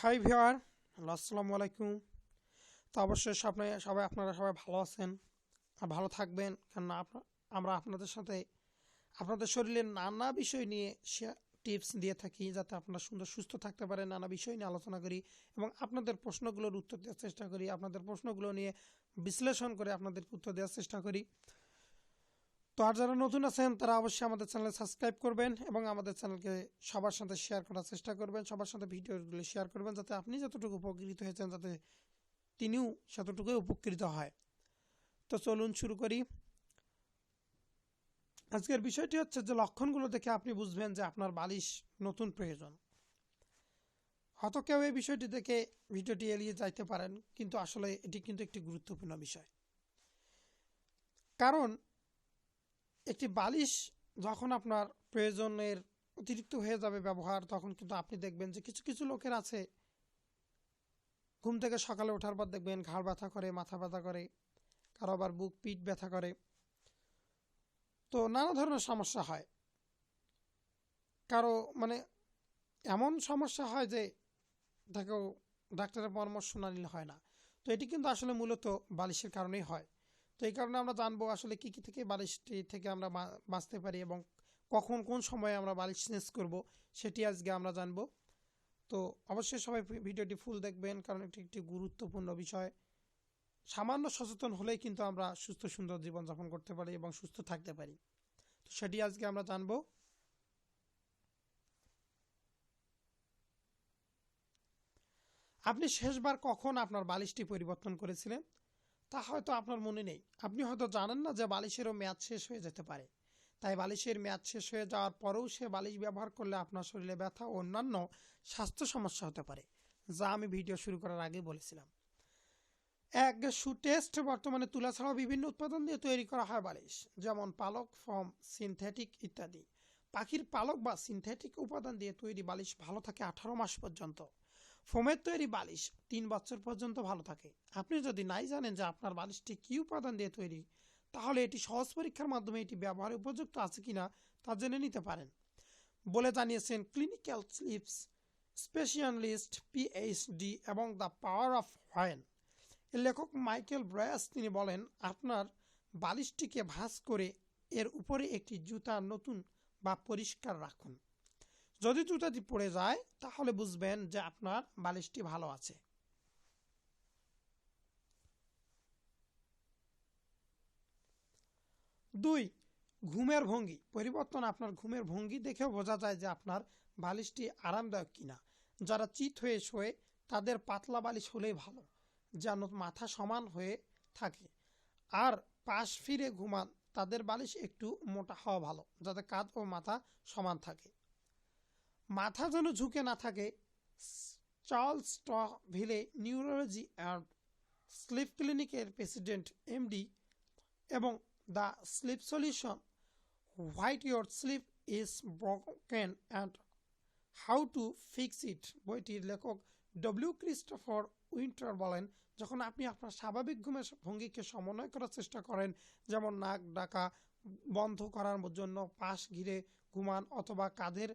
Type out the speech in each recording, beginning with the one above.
High ভিওয়ার আসসালামু আলাইকুম। তো অবশ্যই সবাই সবাই আপনারা সবাই ভালো আছেন আর ভালো থাকবেন। কেননা আমরা আপনাদের সাথে, আপনাদের শরীরের নানা বিষয় নিয়ে টিপস দিয়ে থাকি, যাতে আপনারা সুন্দর, সুস্থ থাকতে পারেন, নানা বিষয় নিয়ে আলোচনা করি এবং আপনাদের প্রশ্নগুলোর উত্তর দেওয়ার চেষ্টা করি, আপনাদের প্রশ্নগুলো নিয়ে বিশ্লেষণ করে আপনাদের উত্তর দেওয়ার চেষ্টা করি। তো আর যারা নতুন আছেন, তারা অবশ্যই আমাদের চ্যানেলে সাবস্ক্রাইব করবেন এবং আমাদের চ্যানেলকে সবার সাথে শেয়ার করার চেষ্টা করবেন, সবার সাথে ভিডিওগুলো শেয়ার করবেন যাতে আপনি যতটুকু উপকৃত হয়েছেন, যাতে তিনিও সেতটুকুই উপকৃত হয়। তো চলুন শুরু করি। আজকের বিষয়টি হচ্ছে যে, লক্ষণগুলো দেখে আপনি বুঝবেন যে আপনার বালিশ নতুন প্রয়োজন। হয়তো কেউ এই বিষয়টি দেখে ভিডিওটি এড়িয়ে যাইতে পারেন, কিন্তু আসলে এটি কিন্তু একটি গুরুত্বপূর্ণ বিষয়। কারণ একটি বালিশ যখন আপনার প্রয়োজনের অতিরিক্ত হয়ে যাবে ব্যবহার, তখন কিন্তু আপনি দেখবেন যে কিছু কিছু লোকের আছে, ঘুম থেকে সকালে ওঠার পর দেখবেন ঘাড় ব্যথা করে, মাথা ব্যথা করে, কারও আবার বুক, পিঠ ব্যথা করে। তো নানা ধরনের সমস্যা হয়। কারও মানে এমন সমস্যা হয় যে দেখো ডাক্তারের পরামর্শ না নিলে হয় না। তো এটি কিন্তু আসলে মূলত বালিশের কারণেই হয়। তো এই কারণে আমরা জানব আসলে কী কী থেকে বালিশটি থেকে আমরা বাঁচতে পারি এবং কখন, কোন সময়ে আমরা বালিশ চেঞ্জ করব সেটি আজকে আমরা জানব। তো অবশ্যই সবাই ভিডিওটি ফুল দেখবেন কারণ এটি একটি গুরুত্বপূর্ণ বিষয়। সামান্য সচেতন হলেই কিন্তু আমরা সুস্থ, সুন্দর জীবনযাপন করতে পারি এবং সুস্থ থাকতে পারি। তো সেটি আজকে আমরা জানব। আপনি শেষবার কখন আপনার বালিশটি পরিবর্তন করেছিলেন? তা হয়তো আপনার মনে নেই। আপনি হয়তো জানেন না যে বালিশেরও মেয়াদ শেষ হয়ে যেতে পারে। তাই বালিশের মেয়াদ শেষ হয়ে যাওয়ার পরেও সে বালিশ ব্যবহার করলে আপনার শরীরে ব্যথা ও অন্যান্য স্বাস্থ্য সমস্যা হতে পারে, যা আমি ভিডিও শুরু করার আগে বলেছিলাম। এক শু টেস্ট বর্তমানে তুলা ছাড়াও বিভিন্ন উৎপাদন দিয়ে তৈরি করা হয় বালিশ, যেমন পালক ফর্ম সিনথেটিক ইত্যাদি। পাখির পালক বা সিনথেটিক উপাদান দিয়ে তৈরি বালিশ ভালো থাকে আঠারো মাস পর্যন্ত। ফোমের তৈরি বালিশ তিন বছর পর্যন্ত ভালো থাকে। আপনি যদি নাই জানেন যে আপনার বালিশটি কী উপাদান দিয়ে তৈরি, তাহলে এটি সহজ পরীক্ষার মাধ্যমে এটি ব্যবহারে উপযুক্ত আছে কিনা তা জেনে নিতে পারেন। বলে জানিয়েছেন ক্লিনিক্যাল স্লিপস স্পেশালিস্ট পিএইচডি এবং দ্য পাওয়ার অফ হোয়েন এর লেখক মাইকেল ব্রয়াস, তিনি বলেন, আপনার বালিশটিকে ভাঁজ করে এর উপরে একটি জুতা নতুন বা পরিষ্কার রাখুন। যদি জুতাটি পড়ে যায়, তাহলে বুঝবেন যে আপনার বালিশটি ভালো আছে। দুই, ঘুমের ভঙ্গি। পরিবর্তন আপনার ঘুমের ভঙ্গি দেখেও বোঝা যায় যে আপনার বালিশটি আরামদায়ক কিনা। যারা চিত হয়ে শোয়ে, তাদের পাতলা বালিশ হলেই ভালো, যেন মাথা সমান হয়ে থাকে। আর পাশ ফিরে ঘুমান, তাদের বালিশ একটু মোটা হওয়া ভালো, যাতে কাঁধ ও মাথা সমান থাকে। মাথা যেন ঝুঁকে না থাকে, Charlottesville neurology and sleep ক্লিনিকের প্রেসিডেন্ট, এমডি, এবং the sleep solution, why your sleep is broken and how to fix it, বইটির লেখক ডব্লিউ ক্রিস্টোফার উইন্টার বলেন, যখন আপনি আপনার স্বাভাবিক ঘুমের ভঙ্গিকে সমন্বয় করার চেষ্টা করেন, যেমন নাক ডাকা বন্ধ করার জন্য পাশ ঘিরে ঘুমান অথবা কাঁধের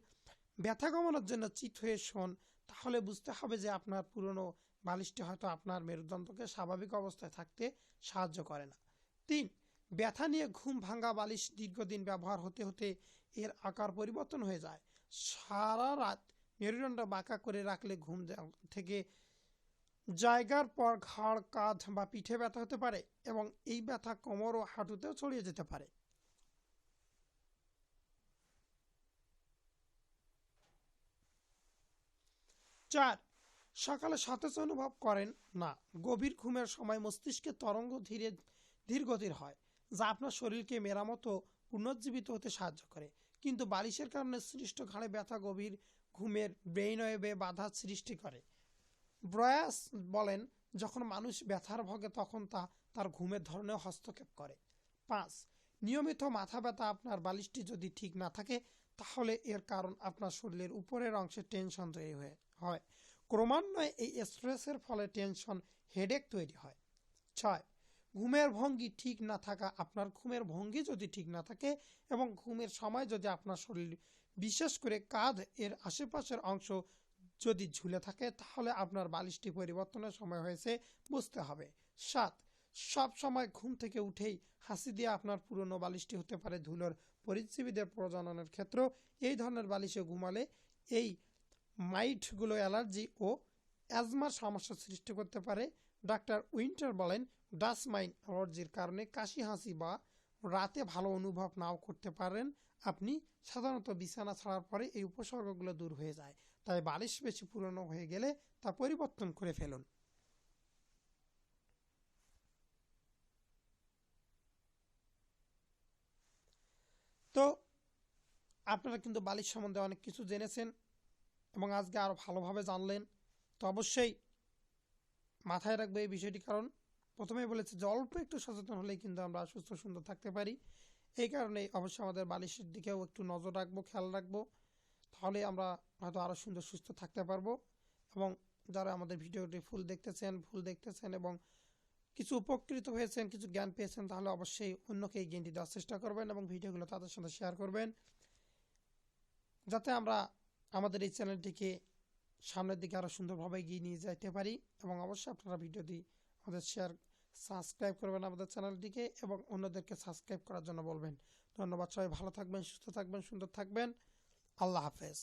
ব্যথা কমানোর জন্য চিত হয়ে শোন, তাহলে বুঝতে হবে যে আপনার পুরনো বালিশটি হয়তো আপনার মেরুদণ্ডকে স্বাভাবিক অবস্থায় থাকতে সাহায্য করে না। তিন, ব্যথা নিয়ে ঘুম ভাঙা বালিশ দীর্ঘদিন ব্যবহার হতে হতে এর আকার পরিবর্তন হয়ে যায়। সারা রাত মেরুদণ্ড বাঁকা করে রাখলে ঘুম থেকে জায়গার পর ঘাড়, কাঁধ বা পিঠে ব্যথা হতে পারে এবং এই ব্যথা কোমর ও হাঁটুতেও ছড়িয়ে যেতে পারে। চার, সকালে সতেজ অনুভব করেন না। গভীর ঘুমের সময় মস্তিষ্কে তরঙ্গ ধীরে, ধীরগতির হয়, যা আপনার শরীরকে মেরামত পুনর্জীবিত হতে সাহায্য করে। কিন্তু বালিশের কারণে সৃষ্ট ঘাড়ে ব্যথা গভীর ঘুমের ব্রেইন ওয়েবে বাধা সৃষ্টি করে। ব্রয়াস বলেন, যখন মানুষ ব্যথার ভোগে তখন তা, তার ঘুমের ধরনেও হস্তক্ষেপ করে। পাঁচ, নিয়মিত মাথা ব্যথা আপনার বালিশটি যদি ঠিক না থাকে, তাহলে এর কারণ আপনার শরীরের উপরের অংশে টেনশন তৈরি হয়ে হয়। ক্রমান্বয়ে এই স্ট্রেসের ফলে টেনশন, হেডেক তৈরি হয়। ছয়, ঘুমের ভঙ্গি ঠিক না থাকা, আপনার ঘুমের ভঙ্গি যদি ঠিক না থাকে এবং ঘুমের সময় যদি আপনার শরীর, বিশেষ করে কাঁধ এর আশেপাশের অংশ যদি ঝুলে থাকে, তাহলে আপনার বালিশটি পরিবর্তনের সময় হয়েছে বুঝতে হবে। সাত, সব সময় ঘুম থেকে উঠেই হাসি দিয়ে আপনার পুরনো বালিশটি হতে পারে ধুলোর পরিজীবীদের প্রজননের ক্ষেত্র। এই ধরনের বালিশে ঘুমালে এই মাইটগুলো অ্যালার্জি ও অ্যাজমার সমস্যা সৃষ্টি করতে পারে। ডাক্তার উইন্টার বলেন ডাস মাইন অ্যালার্জির কারণে কাশি, হাসি বা রাতে ভালো অনুভব নাও করতে পারেন। আপনি সাধারণত বিছানা ছাড়ার পরে এই উপসর্গগুলো দূর হয়ে যায়। তাই বালিশ বেশি পুরনো হয়ে গেলে তা পরিবর্তন করে ফেলুন। তো আপনারা কিন্তু বালিশ সম্বন্ধে অনেক কিছু জেনেছেন। এবং আজকে আরও ভালোভাবে জানলেন। তো অবশ্যই মাথায় রাখবে এই বিষয়টি, কারণ প্রথমেই বলেছে যে অল্প একটু সচেতন হলেই কিন্তু আমরা সুস্থ সুন্দর থাকতে পারি। এই কারণে অবশ্যই আমাদের বালিশের দিকেও একটু নজর রাখব, খেয়াল রাখব। তাহলে আমরা হয়তো আরও সুন্দর, সুস্থ থাকতে পারব। এবং যারা আমাদের ভিডিওটি ফুল দেখতেছেন ফুল দেখতেছেন এবং কিছু উপকৃত হয়েছেন, কিছু জ্ঞান পেয়েছেন, তাহলে অবশ্যই অন্যকে এই জ্ঞানটি দেওয়ার চেষ্টা করবেন এবং ভিডিওগুলো তাদের সাথে শেয়ার করবেন। যাতে আমরা আমাদের এই চ্যানেলটিকে সামনের দিকে আরও সুন্দরভাবে এগিয়ে নিয়ে যেতে পারি এবং অবশ্যই আপনারা ভিডিওটি আমাদের শেয়ার, সাবস্ক্রাইব করবেন আমাদের চ্যানেলটিকে এবং অন্যদেরকে সাবস্ক্রাইব করার জন্য বলবেন। ধন্যবাদ সবাই, ভালো থাকবেন, সুস্থ থাকবেন, সুন্দর থাকবেন। আল্লাহ হাফেজ।